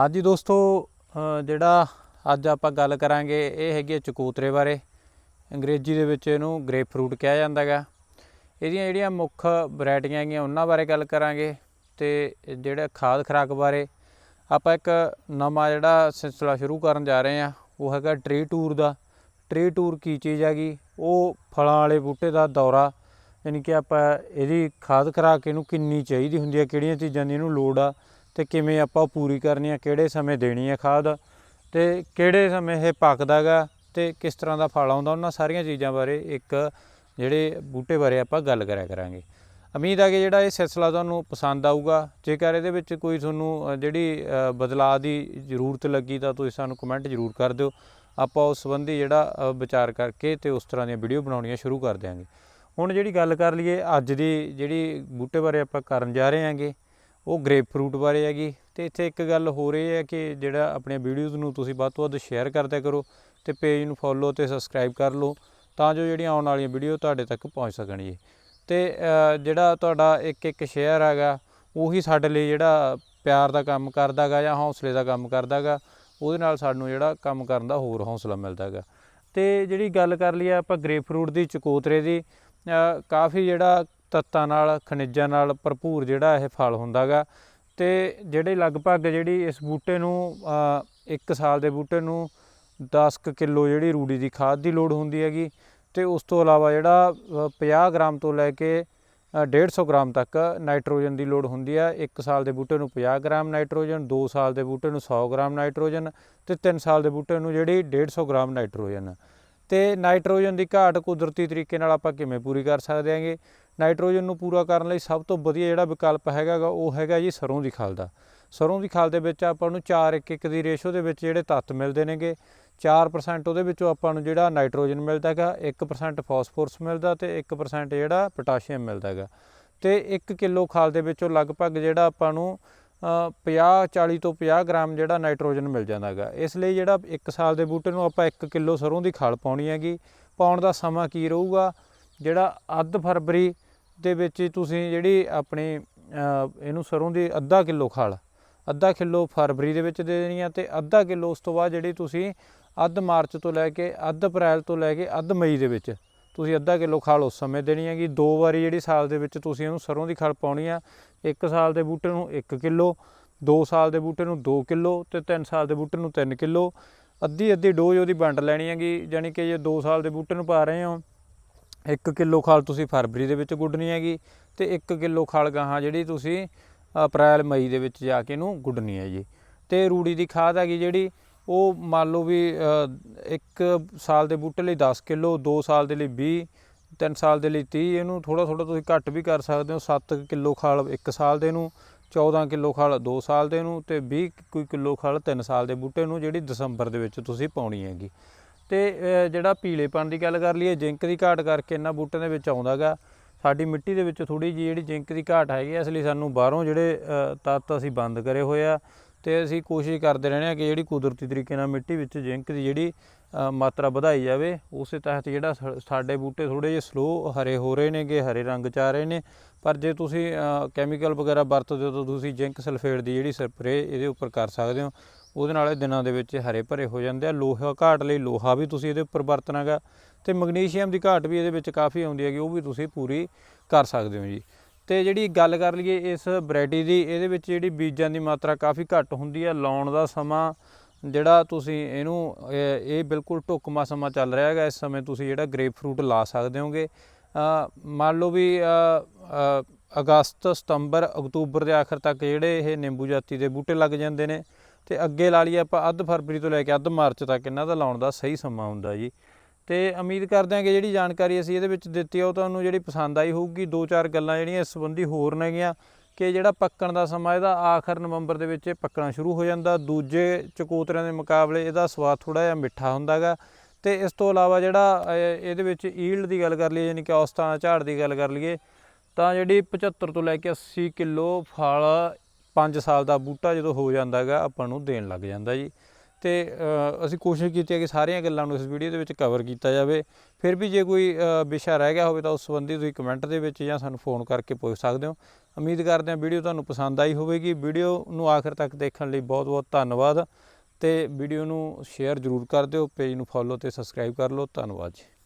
ਹਾਂਜੀ ਦੋਸਤੋ ਜਿਹੜਾ ਅੱਜ ਆਪਾਂ ਗੱਲ ਕਰਾਂਗੇ ਇਹ ਹੈਗੀ ਹੈ ਚਕੋਤਰੇ ਬਾਰੇ। ਅੰਗਰੇਜ਼ੀ ਦੇ ਵਿੱਚ ਇਹਨੂੰ ਗ੍ਰੇਪ ਫਰੂਟ ਕਿਹਾ ਜਾਂਦਾ ਗਾ। ਇਹਦੀਆਂ ਜਿਹੜੀਆਂ ਮੁੱਖ ਵੈਰਾਈਟੀਆਂ ਹੈਗੀਆਂ ਉਹਨਾਂ ਬਾਰੇ ਗੱਲ ਕਰਾਂਗੇ ਤੇ ਜਿਹੜਾ ਖਾਦ ਖੁਰਾਕ ਬਾਰੇ ਆਪਾਂ ਇੱਕ ਨਵਾਂ ਜਿਹੜਾ ਸਿਲਸਿਲਾ ਸ਼ੁਰੂ ਕਰਨ ਜਾ ਰਹੇ ਹਾਂ, ਉਹ ਹੈਗਾ ਟਰੀ ਟੂਰ ਦਾ। ਟਰੀ ਟੂਰ ਕੀ ਚੀਜ਼ ਹੈਗੀ? ਉਹ ਫਲਾਂ ਵਾਲੇ ਬੂਟੇ ਦਾ ਦੌਰਾ, ਯਾਨੀ ਕਿ ਆਪਾਂ ਇਹਦੀ ਖਾਦ ਖੁਰਾਕ ਇਹਨੂੰ ਕਿੰਨੀ ਚਾਹੀਦੀ ਹੁੰਦੀ ਹੈ, ਕਿਹੜੀਆਂ ਚੀਜ਼ਾਂ ਦੀ ਇਹਨੂੰ ਲੋੜ ਆ ਤੇ ਕਿਵੇਂ ਆਪਾਂ ਉਹ ਪੂਰੀ ਕਰਨੀ ਆ, ਕਿਹੜੇ ਸਮੇਂ ਦੇਣੀ ਆ ਖਾਦ ਤੇ ਕਿਹੜੇ ਸਮੇਂ ਇਹ ਪੱਕਦਾ ਗਾ ਤੇ ਕਿਸ ਤਰ੍ਹਾਂ ਦਾ ਫਲ ਆਉਂਦਾ, ਉਹਨਾਂ ਸਾਰੀਆਂ ਚੀਜ਼ਾਂ ਬਾਰੇ ਇੱਕ ਜਿਹੜੇ ਬੂਟੇ ਬਾਰੇ ਆਪਾਂ ਗੱਲ ਕਰਿਆ ਕਰਾਂਗੇ। ਉਮੀਦ ਆ ਕਿ ਜਿਹੜਾ ਇਹ ਸਿਲਸਿਲਾ ਤੁਹਾਨੂੰ ਪਸੰਦ ਆਊਗਾ। ਜੇਕਰ ਇਹਦੇ ਵਿੱਚ ਕੋਈ ਤੁਹਾਨੂੰ ਜਿਹੜੀ ਬਦਲਾਅ ਦੀ ਜ਼ਰੂਰਤ ਲੱਗੀ ਤਾਂ ਤੁਸੀਂ ਸਾਨੂੰ ਕਮੈਂਟ ਜ਼ਰੂਰ ਕਰ ਦਿਓ। ਆਪਾਂ ਉਸ ਸੰਬੰਧੀ ਜਿਹੜਾ ਵਿਚਾਰ ਕਰਕੇ ਤੇ ਉਸ ਤਰ੍ਹਾਂ ਦੀਆਂ ਵੀਡੀਓ ਬਣਾਉਣੀਆਂ ਸ਼ੁਰੂ ਕਰ ਦਿਆਂਗੇ। ਹੁਣ ਜਿਹੜੀ ਗੱਲ ਕਰ ਲਈਏ, ਅੱਜ ਦੀ ਜਿਹੜੀ ਬੂਟੇ ਬਾਰੇ ਆਪਾਂ ਕਰਨ ਜਾ ਰਹੇ ਹਾਂਗੇ ਉਹ ਗ੍ਰੇਪ ਫਰੂਟ ਬਾਰੇ ਹੈਗੀ। ਤੇ ਇੱਥੇ ਇੱਕ ਗੱਲ ਹੋ ਰਹੀ ਹੈ ਕਿ ਜਿਹੜਾ ਆਪਣੀਆਂ ਵੀਡੀਓਜ਼ ਨੂੰ ਤੁਸੀਂ ਵੱਧ ਤੋਂ ਵੱਧ ਸ਼ੇਅਰ ਕਰਦਿਆ ਕਰੋ ਤੇ ਪੇਜ ਨੂੰ ਫੋਲੋ ਤੇ ਸਬਸਕ੍ਰਾਈਬ ਕਰ ਲਓ ਤਾਂ ਜੋ ਜਿਹੜੀਆਂ ਆਉਣ ਵਾਲੀਆਂ ਵੀਡੀਓ ਤੁਹਾਡੇ ਤੱਕ ਪਹੁੰਚ ਸਕਣ ਜੀ। ਤੇ ਜਿਹੜਾ ਤੁਹਾਡਾ ਇੱਕ ਇੱਕ ਸ਼ੇਅਰ ਹੈਗਾ, ਉਹੀ ਸਾਡੇ ਲਈ ਜਿਹੜਾ ਪਿਆਰ ਦਾ ਕੰਮ ਕਰਦਾਗਾ ਜਾਂ ਹੌਸਲੇ ਦਾ ਕੰਮ ਕਰਦਾਗਾ ਉਹਦੇ ਨਾਲ ਸਾਨੂੰ ਜਿਹੜਾ ਕੰਮ ਕਰਨ ਦਾ ਹੋਰ ਹੌਸਲਾ ਮਿਲਦਾਗਾ ਤੇ ਜਿਹੜੀ ਗੱਲ ਕਰ ਲਈਏ ਆਪਾਂ ਗ੍ਰੇਪ ਫਰੂਟ ਦੀ, ਚਕੋਤਰੇ ਦੀ ਕਾਫੀ ਜਿਹੜਾ ਤੱਤਾਂ ਨਾਲ ਖਣਿਜਾਂ ਨਾਲ ਭਰਪੂਰ ਜਿਹੜਾ ਇਹ ਫਲ ਹੁੰਦਾਗਾ। ਤੇ ਜਿਹੜੇ ਲਗਭਗ ਜਿਹੜੀ ਇਸ ਬੂਟੇ ਨੂੰ ਅ, ਇੱਕ ਸਾਲ ਦੇ ਬੂਟੇ ਨੂੰ 10 ਕਿਲੋ ਜਿਹੜੀ ਰੂੜੀ ਦੀ ਖਾਦ ਦੀ ਲੋੜ ਹੁੰਦੀ ਹੈਗੀ ਤੇ ਉਸ ਤੋਂ ਇਲਾਵਾ ਜਿਹੜਾ ਅ, 50 ਗ੍ਰਾਮ ਤੋਂ ਲੈ ਕੇ ਅ, 150 ਗ੍ਰਾਮ ਤੱਕ ਨਾਈਟ੍ਰੋਜਨ ਦੀ ਲੋੜ ਹੁੰਦੀ ਹੈ 1 ਸਾਲ ਦੇ ਬੂਟੇ ਨੂੰ 50 ਗ੍ਰਾਮ ਨਾਈਟ੍ਰੋਜਨ 2 ਸਾਲ ਦੇ ਬੂਟੇ ਨੂੰ 100 ਗ੍ਰਾਮ ਨਾਈਟ੍ਰੋਜਨ ਤੇ 3 ਸਾਲ ਦੇ ਬੂਟੇ ਨੂੰ ਜਿਹੜੀ 150 ਗ੍ਰਾਮ ਨਾਈਟ੍ਰੋਜਨ। ਤੇ ਨਾਈਟ੍ਰੋਜਨ ਦੀ ਘਾਟ ਕੁਦਰਤੀ ਤਰੀਕੇ ਨਾਲ ਆਪਾਂ ਕਿਵੇਂ ਪੂਰੀ ਕਰ ਸਕਦੇ ਹਾਂਗੇ? ਨਾਈਟ੍ਰੋਜਨ ਨੂੰ ਪੂਰਾ ਕਰਨ ਲਈ ਸਭ ਤੋਂ ਵਧੀਆ ਜਿਹੜਾ ਵਿਕਲਪ ਹੈਗਾ ਗਾ ਉਹ ਹੈਗਾ ਜੀ ਸਰੋਂ ਦੀ ਖਲ ਦਾ। ਸਰੋਂ ਦੀ ਖਾਲ ਦੇ ਵਿੱਚ ਆਪਾਂ ਨੂੰ 4 1 1 ਦੀ ਰੇਸ਼ੋ ਦੇ ਵਿੱਚ ਜਿਹੜੇ ਤੱਤ ਮਿਲਦੇ ਨੇਗੇ 4% ਉਹਦੇ ਵਿੱਚੋਂ ਆਪਾਂ ਨੂੰ ਜਿਹੜਾ ਨਾਈਟ੍ਰੋਜਨ ਮਿਲਦਾ ਹੈਗਾ 1% ਫਾਸਫੋਰਸ ਮਿਲਦਾ ਤੇ 1% ਜਿਹੜਾ ਪੋਟਾਸ਼ੀਅਮ ਮਿਲਦਾ ਹੈਗਾ। ਤੇ 1 ਕਿਲੋ ਖਾਲ ਦੇ ਵਿੱਚੋਂ ਲਗਭਗ ਜਿਹੜਾ ਆਪਾਂ ਨੂੰ ਅ, 50 40 ਤੋਂ 50 ਗ੍ਰਾਮ ਜਿਹੜਾ ਨਾਈਟ੍ਰੋਜਨ ਮਿਲ ਜਾਂਦਾ ਹੈਗਾ। ਇਸ ਲਈ ਜਿਹੜਾ 1 ਸਾਲ ਦੇ ਬੂਟੇ ਨੂੰ ਆਪਾਂ 1 ਕਿਲੋ ਸਰੋਂ ਦੀ ਖਾਲ ਪਾਉਣੀ ਹੈਗੀ। ਪਾਉਣ ਦਾ ਸਮਾਂ ਕੀ ਰਹੂਗਾ? ਜਿਹੜਾ ਅੱਧ ਫਰਵਰੀ ਦੇ ਵਿੱਚ ਤੁਸੀਂ ਜਿਹੜੀ ਆਪਣੀ ਇਹਨੂੰ ਸਰੋਂ ਦੀ ਅੱਧਾ ਕਿਲੋ ਖਲ, ਅੱਧਾ ਕਿਲੋ ਫਰਵਰੀ ਦੇ ਵਿੱਚ ਦੇ ਦੇਣੀ ਆ ਤੇ ਅੱਧਾ ਕਿਲੋ ਉਸ ਤੋਂ ਬਾਅਦ ਜਿਹੜੀ ਤੁਸੀਂ ਅੱਧ ਮਾਰਚ ਤੋਂ ਲੈ ਕੇ ਅੱਧ ਅਪ੍ਰੈਲ ਤੋਂ ਲੈ ਕੇ ਅੱਧ ਮਈ ਦੇ ਵਿੱਚ ਤੁਸੀਂ ਅੱਧਾ ਕਿਲੋ ਖਲ ਉਸ ਸਮੇਂ ਦੇਣੀ ਹੈਗੀ। ਦੋ ਵਾਰੀ ਜਿਹੜੀ ਸਾਲ ਦੇ ਵਿੱਚ ਤੁਸੀਂ ਇਹਨੂੰ ਸਰੋਂ ਦੀ ਖਲ ਪਾਉਣੀ ਆ, ਇੱਕ ਸਾਲ ਦੇ ਬੂਟੇ ਨੂੰ 1 ਕਿਲੋ 2 ਸਾਲ ਦੇ ਬੂਟੇ ਨੂੰ 2 ਕਿਲੋ ਤੇ 3 ਸਾਲ ਦੇ ਬੂਟੇ ਨੂੰ 3 ਕਿਲੋ। ਅੱਧੀ ਅੱਧੀ ਡੋਜ਼ ਉਹਦੀ ਵੰਡ ਲੈਣੀ ਹੈਗੀ ਯਾਨੀ ਕਿ ਜੇ 2 ਸਾਲ ਦੇ ਬੂਟੇ ਨੂੰ ਪਾ ਰਹੇ ਹੋ 1 ਕਿਲੋ ਖਲ ਤੁਸੀਂ ਫਰਵਰੀ ਦੇ ਵਿੱਚ ਗੁੱਡਣੀ ਹੈਗੀ ਤੇ 1 ਕਿਲੋ ਖਲ ਗਾਹਾਂ ਜਿਹੜੀ ਤੁਸੀਂ ਅਪ੍ਰੈਲ, ਮਈ ਦੇ ਵਿੱਚ ਜਾ ਕੇ ਇਹਨੂੰ ਗੁੱਡਣੀ ਹੈ ਜੀ। ਤੇ ਰੂੜੀ ਦੀ ਖਾਦ ਹੈਗੀ ਜਿਹੜੀ, ਉਹ ਮੰਨ ਲਓ ਵੀ ਇੱਕ ਸਾਲ ਦੇ ਬੂਟੇ ਲਈ 10 ਕਿਲੋ 2 ਸਾਲ ਦੇ ਲਈ 20 3 ਸਾਲ ਦੇ ਲਈ 30 ਇਹਨੂੰ ਥੋੜਾ ਥੋੜਾ ਤੁਸੀਂ ਘੱਟ ਵੀ ਕਰ ਸਕਦੇ ਹੋ। 7 ਕਿਲੋ ਖਲ 1 ਸਾਲ ਦੇ ਨੂੰ 14 ਕਿਲੋ ਖਲ 2 ਸਾਲ ਦੇ ਨੂੰ ਤੇ 20 ਕੋਈ ਕਿਲੋ ਖਲ 3 ਸਾਲ ਦੇ ਬੂਟੇ ਨੂੰ ਜਿਹੜੀ ਦਸੰਬਰ ਦੇ ਵਿੱਚ ਤੁਸੀਂ ਪਾਉਣੀ ਹੈਗੀ। ਤੇ ਅ, ਜਿਹੜਾ ਪੀਲੇਪਣ ਦੀ ਗੱਲ ਕਰ ਲਈਏ ਜਿੰਕ ਦੀ ਘਾਟ ਕਰਕੇ ਇਹਨਾਂ ਬੂਟਿਆਂ ਦੇ ਵਿੱਚ ਆਉਂਦਾਗਾ। ਸਾਡੀ ਮਿੱਟੀ ਦੇ ਵਿੱਚ ਥੋੜੀ ਜਿਹੀ ਜਿਹੜੀ ਜਿੰਕ ਦੀ ਘਾਟ ਹੈਗੀ ਆ, ਇਸ ਲਈ ਸਾਨੂੰ ਬਾਹਰੋਂ ਜਿਹੜੇ ਤੱਤ ਅਸੀਂ ਬੰਦ ਕਰੇ ਹੋਏ ਆ ਤੇ ਅਸੀਂ ਕੋਸ਼ਿਸ਼ ਕਰਦੇ ਰਹਿੰਦੇ ਆ ਕਿ ਜਿਹੜੀ ਕੁਦਰਤੀ ਤਰੀਕੇ ਨਾਲ ਮਿੱਟੀ ਵਿੱਚ ਜਿੰਕ ਦੀ ਜਿਹੜੀ ਮਾਤਰਾ ਵਧਾਈ ਜਾਵੇ ਉਸੇ ਤਹਿਤ ਜਿਹੜਾ ਸਾ- ਸਾਡੇ ਬੂਟੇ ਥੋੜੇ ਜਿਹੇ ਸਲੋ ਹਰੇ ਹੋ ਰਹੇ ਨੇਗੇ ਹਰੇ ਰੰਗ ਚ ਆ ਰਹੇ ਨੇ। ਪਰ ਜੇ ਤੁਸੀਂ ਕੈਮੀਕਲ ਵਗੈਰਾ ਵਰਤਦੇ ਹੋ ਤਾਂ ਤੁਸੀਂ ਜਿੰਕ ਸਲਫੇਟ ਦੀ ਜਿਹੜੀ ਸਪਰੇ ਇਹਦੇ ਉੱਪਰ ਕਰ ਸਕਦੇ ਹੋ। ਉਹਦੇ ਨਾਲ ਇਹ ਦਿਨਾਂ ਦੇ ਵਿੱਚ ਹਰੇ ਭਰੇ ਹੋ ਜਾਂਦੇ ਆ, ਲੋਹਾ ਘਾਟ ਲਈ ਲੋਹਾ ਵੀ ਤੁਸੀਂ ਇਹਦੇ ਉੱਪਰ ਵਰਤਣਾਗਾ ਤੇ ਮੈਗਨੀਸ਼ੀਅਮ ਦੀ ਘਾਟ ਵੀ ਇਹਦੇ ਵਿੱਚ ਕਾਫੀ ਆਉਂਦੀ ਹੈਗੀ, ਉਹ ਵੀ ਤੁਸੀਂ ਪੂਰੀ ਕਰ ਸਕਦੇ ਹੋ ਜੀ। ਤੇ ਜਿਹੜੀ ਗੱਲ ਕਰ ਲਈਏ ਇਸ ਵੈਰਾਈਟੀ ਦੀ, ਇਹਦੇ ਵਿੱਚ ਜਿਹੜੀ ਬੀਜਾਂ ਦੀ ਮਾਤਰਾ ਕਾਫੀ ਘੱਟ ਹੁੰਦੀ ਹੈ ਲਾਉਣ ਦਾ ਸਮਾਂ ਜਿਹੜਾ ਤੁਸੀਂ ਇਹਨੂੰ, ਇਹ ਬਿਲਕੁਲ ਢੁਕਮਾ ਸਮਾਂ ਚੱਲ ਰਿਹਾ ਹੈਗਾ, ਇਸ ਸਮੇਂ ਤੁਸੀਂ ਜਿਹੜਾ ਗ੍ਰੇਪ ਫਰੂਟ ਲਾ ਸਕਦੇ ਹੋਗੇ। ਮੰਨ ਲਓ ਵੀ ਅਗਸਤ, ਸਤੰਬਰ, ਅਕਤੂਬਰ ਦੇ ਆਖਰ ਤੱਕ ਜਿਹੜੇ ਇਹ ਨਿੰਬੂ ਜਾਤੀ ਦੇ ਬੂਟੇ ਲੱਗ ਜਾਂਦੇ ਨੇ ਤੇ ਅੱਗੇ ਲਾ ਲਈਏ ਆਪਾਂ ਅੱਧ ਫਰਵਰੀ ਤੋਂ ਲੈ ਕੇ ਅੱਧ ਮਾਰਚ ਤੱਕ ਇਹਨਾਂ ਦਾ ਲਾਉਣ ਦਾ ਸਹੀ ਸਮਾਂ ਹੁੰਦਾ ਜੀ। ਤੇ ਉਮੀਦ ਕਰਦੇ ਹਾਂ ਕਿ ਜਿਹੜੀ ਜਾਣਕਾਰੀ ਅਸੀਂ ਇਹਦੇ ਵਿੱਚ ਦਿੱਤੀ ਆ, ਉਹ ਤੁਹਾਨੂੰ ਜਿਹੜੀ ਪਸੰਦ ਆਈ ਹੋਊਗੀ। ਦੋ ਚਾਰ ਗੱਲਾਂ ਜਿਹੜੀਆਂ ਇਸ ਸੰਬੰਧੀ ਹੋਰ ਨੇਗੀਆਂ ਕਿ ਜਿਹੜਾ ਪੱਕਣ ਦਾ ਸਮਾਂ, ਇਹਦਾ ਆਖਰ ਨਵੰਬਰ ਦੇ ਵਿੱਚ ਇਹ ਪੱਕਣਾ ਸ਼ੁਰੂ ਹੋ ਜਾਂਦਾ। ਦੂਜੇ ਚਕੋਤਰਿਆਂ ਦੇ ਮੁਕਾਬਲੇ ਇਹਦਾ ਸਵਾਦ ਥੋੜਾ ਜਿਹਾ ਮਿੱਠਾ ਹੁੰਦਾਗਾ ਤੇ ਇਸ ਤੋਂ ਇਲਾਵਾ ਜਿਹੜਾ ਇਹਦੇ ਵਿੱਚ ਈਲਡ ਦੀ ਗੱਲ ਕਰ ਲਈਏ, ਯਾਨੀ ਕਿ ਔਸਤਾਂ ਝਾੜ ਦੀ ਗੱਲ ਕਰ ਲਈਏ, ਤਾਂ ਜਿਹੜੀ 75 ਤੋਂ ਲੈ ਕੇ 80 ਕਿਲੋ ਫਲ 5 ਸਾਲ ਦਾ ਬੂਟਾ ਜਦੋਂ ਹੋ ਜਾਂਦਾ ਜਾਂਦਾਗਾ, ਆਪਾਂ ਨੂੰ ਦੇਣ ਲੱਗ ਜਾਂਦਾ ਜੀ। ਤੇ ਅਸੀਂ ਕੋਸ਼ਿਸ਼ ਕੀਤੀ ਹੈ ਕਿ ਸਾਰੀਆਂ ਗੱਲਾਂ ਨੂੰ ਇਸ ਵੀਡੀਓ ਦੇ ਵਿੱਚ ਕਵਰ ਕੀਤਾ ਜਾਵੇ। ਫਿਰ ਵੀ ਜੇ ਕੋਈ ਵਿਸ਼ਾ ਰਹਿ ਗਿਆ ਹੋਵੇ ਤਾਂ ਉਸ ਸੰਬੰਧੀ ਤੁਸੀਂ ਕਮੈਂਟ ਦੇ ਵਿੱਚ ਜਾਂ ਸਾਨੂੰ ਫੋਨ ਕਰਕੇ ਪੁੱਛ ਸਕਦੇ ਹੋ। ਉਮੀਦ ਕਰਦੇ ਹਾਂ ਵੀਡੀਓ ਤੁਹਾਨੂੰ ਪਸੰਦ ਆਈ ਹੋਵੇਗੀ। ਵੀਡੀਓ ਨੂੰ ਆਖਰ ਤੱਕ ਦੇਖਣ ਲਈ ਬਹੁਤ ਬਹੁਤ ਧੰਨਵਾਦ। ਤੇ ਵੀਡੀਓ ਨੂੰ ਸ਼ੇਅਰ ਜ਼ਰੂਰ ਕਰ ਦਿਓ ਪੇਜ ਨੂੰ ਫੋਲੋ ਤੇ ਸਬਸਕ੍ਰਾਈਬ ਕਰ ਲਓ। ਧੰਨਵਾਦ ਜੀ।